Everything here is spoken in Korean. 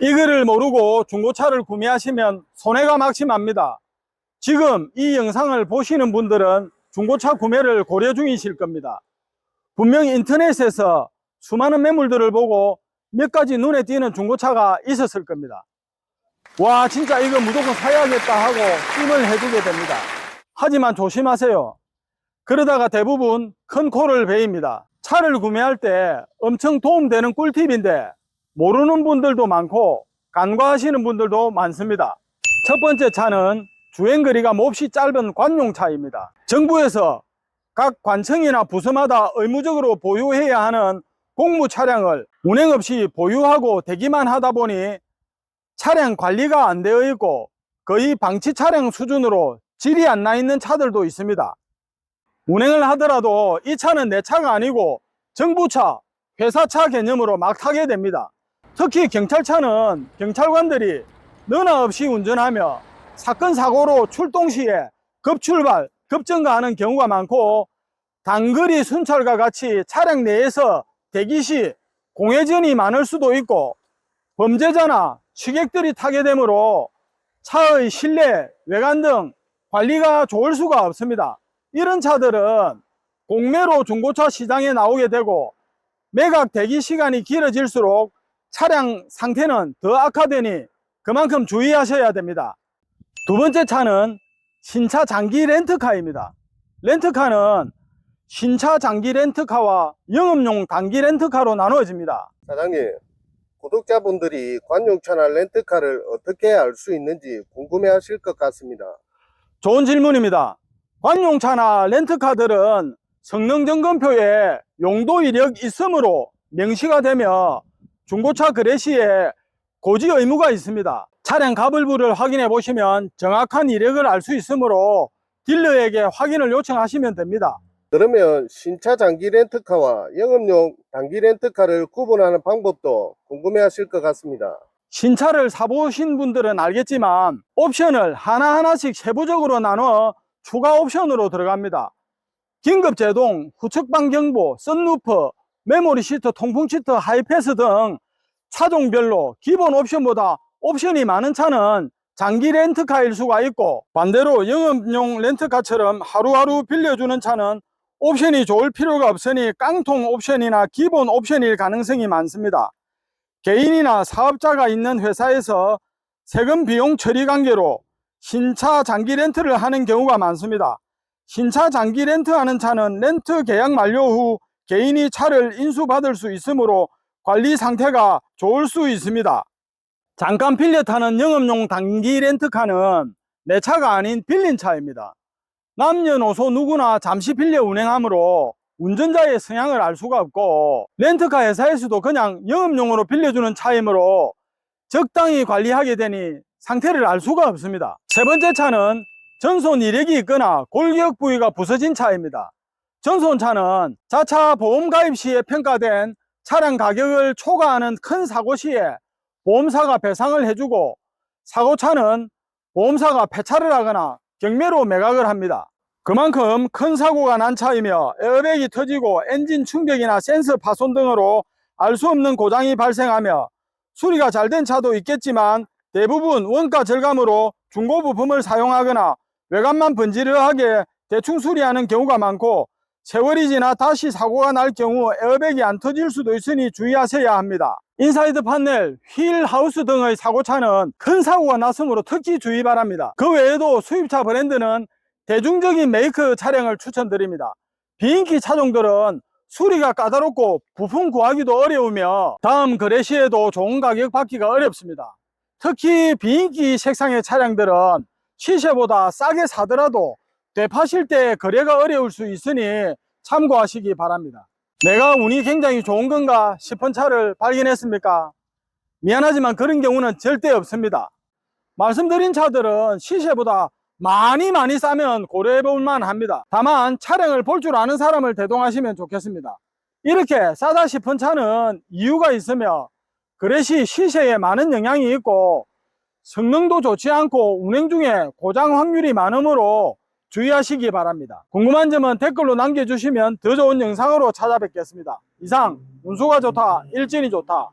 이거를 모르고 중고차를 구매하시면 손해가 막심합니다. 지금 이 영상을 보시는 분들은 중고차 구매를 고려 중이실 겁니다. 분명히 인터넷에서 수많은 매물들을 보고 몇 가지 눈에 띄는 중고차가 있었을 겁니다. 와, 진짜 이거 무조건 사야겠다 하고 힘을 해주게 됩니다. 하지만 조심하세요. 그러다가 대부분 큰 코를 베입니다. 차를 구매할 때 엄청 도움되는 꿀팁인데 모르는 분들도 많고 간과하시는 분들도 많습니다. 첫 번째 차는 주행 거리가 몹시 짧은 관용차입니다. 정부에서 각 관청이나 부서마다 의무적으로 보유해야 하는 공무 차량을 운행 없이 보유하고 대기만 하다 보니 차량 관리가 안 되어 있고 거의 방치 차량 수준으로 질이 안 나 있는 차들도 있습니다. 운행을 하더라도 이 차는 내 차가 아니고 정부차, 회사차 개념으로 막 타게 됩니다. 특히 경찰차는 경찰관들이 너나 없이 운전하며 사건 사고로 출동 시에 급출발, 급증가하는 경우가 많고 단거리 순찰과 같이 차량 내에서 대기 시 공회전이 많을 수도 있고 범죄자나 취객들이 타게 되므로 차의 실내, 외관 등 관리가 좋을 수가 없습니다. 이런 차들은 공매로 중고차 시장에 나오게 되고 매각 대기 시간이 길어질수록 차량 상태는 더 악화되니 그만큼 주의하셔야 됩니다. 두 번째 차는 신차 장기 렌트카입니다. 렌트카는 신차 장기 렌트카와 영업용 단기 렌트카로 나누어집니다. 사장님, 구독자분들이 관용차나 렌트카를 어떻게 알 수 있는지 궁금해 하실 것 같습니다. 좋은 질문입니다. 관용차나 렌트카들은 성능 점검표에 용도 이력 있음으로 명시가 되며 중고차 거래 시에 고지 의무가 있습니다. 차량 가불부를 확인해 보시면 정확한 이력을 알 수 있으므로 딜러에게 확인을 요청하시면 됩니다. 그러면 신차 장기 렌트카와 영업용 단기 렌트카를 구분하는 방법도 궁금해 하실 것 같습니다. 신차를 사보신 분들은 알겠지만 옵션을 하나하나씩 세부적으로 나눠 추가 옵션으로 들어갑니다. 긴급 제동, 후측방 경보, 썬루프, 메모리 시트, 통풍 시트, 하이패스 등 차종별로 기본 옵션보다 옵션이 많은 차는 장기 렌트카일 수가 있고 반대로 영업용 렌트카처럼 하루하루 빌려주는 차는 옵션이 좋을 필요가 없으니 깡통 옵션이나 기본 옵션일 가능성이 많습니다. 개인이나 사업자가 있는 회사에서 세금 비용 처리 관계로 신차 장기 렌트를 하는 경우가 많습니다. 신차 장기 렌트하는 차는 렌트 계약 만료 후 개인이 차를 인수받을 수 있으므로 관리 상태가 좋을 수 있습니다. 잠깐 빌려 타는 영업용 단기 렌트카는 내 차가 아닌 빌린 차입니다. 남녀노소 누구나 잠시 빌려 운행하므로 운전자의 성향을 알 수가 없고 렌트카 회사에서도 그냥 영업용으로 빌려주는 차이므로 적당히 관리하게 되니 상태를 알 수가 없습니다. 세 번째 차는 전손 이력이 있거나 골격 부위가 부서진 차입니다. 전손차는 자차 보험 가입 시에 평가된 차량 가격을 초과하는 큰 사고 시에 보험사가 배상을 해주고 사고차는 보험사가 폐차를 하거나 경매로 매각을 합니다. 그만큼 큰 사고가 난 차이며 에어백이 터지고 엔진 충격이나 센서 파손 등으로 알 수 없는 고장이 발생하며 수리가 잘 된 차도 있겠지만 대부분 원가 절감으로 중고 부품을 사용하거나 외관만 번지르하게 대충 수리하는 경우가 많고 세월이 지나 다시 사고가 날 경우 에어백이 안 터질 수도 있으니 주의하셔야 합니다. 인사이드 판넬, 휠 하우스 등의 사고차는 큰 사고가 났으므로 특히 주의 바랍니다. 그 외에도 수입차 브랜드는 대중적인 메이크 차량을 추천드립니다. 비인기 차종들은 수리가 까다롭고 부품 구하기도 어려우며 다음 거래 시에도 좋은 가격 받기가 어렵습니다. 특히 비인기 색상의 차량들은 시세보다 싸게 사더라도 되파실 때 거래가 어려울 수 있으니 참고하시기 바랍니다. 내가 운이 굉장히 좋은 건가 싶은 차를 발견했습니까? 미안하지만 그런 경우는 절대 없습니다. 말씀드린 차들은 시세보다 많이 많이 싸면 고려해 볼만 합니다. 다만 차량을 볼 줄 아는 사람을 대동하시면 좋겠습니다. 이렇게 싸다 싶은 차는 이유가 있으며 그릇이 시세에 많은 영향이 있고 성능도 좋지 않고 운행 중에 고장 확률이 많으므로 주의하시기 바랍니다. 궁금한 점은 댓글로 남겨주시면 더 좋은 영상으로 찾아뵙겠습니다. 이상 운수가 좋다 일진이 좋다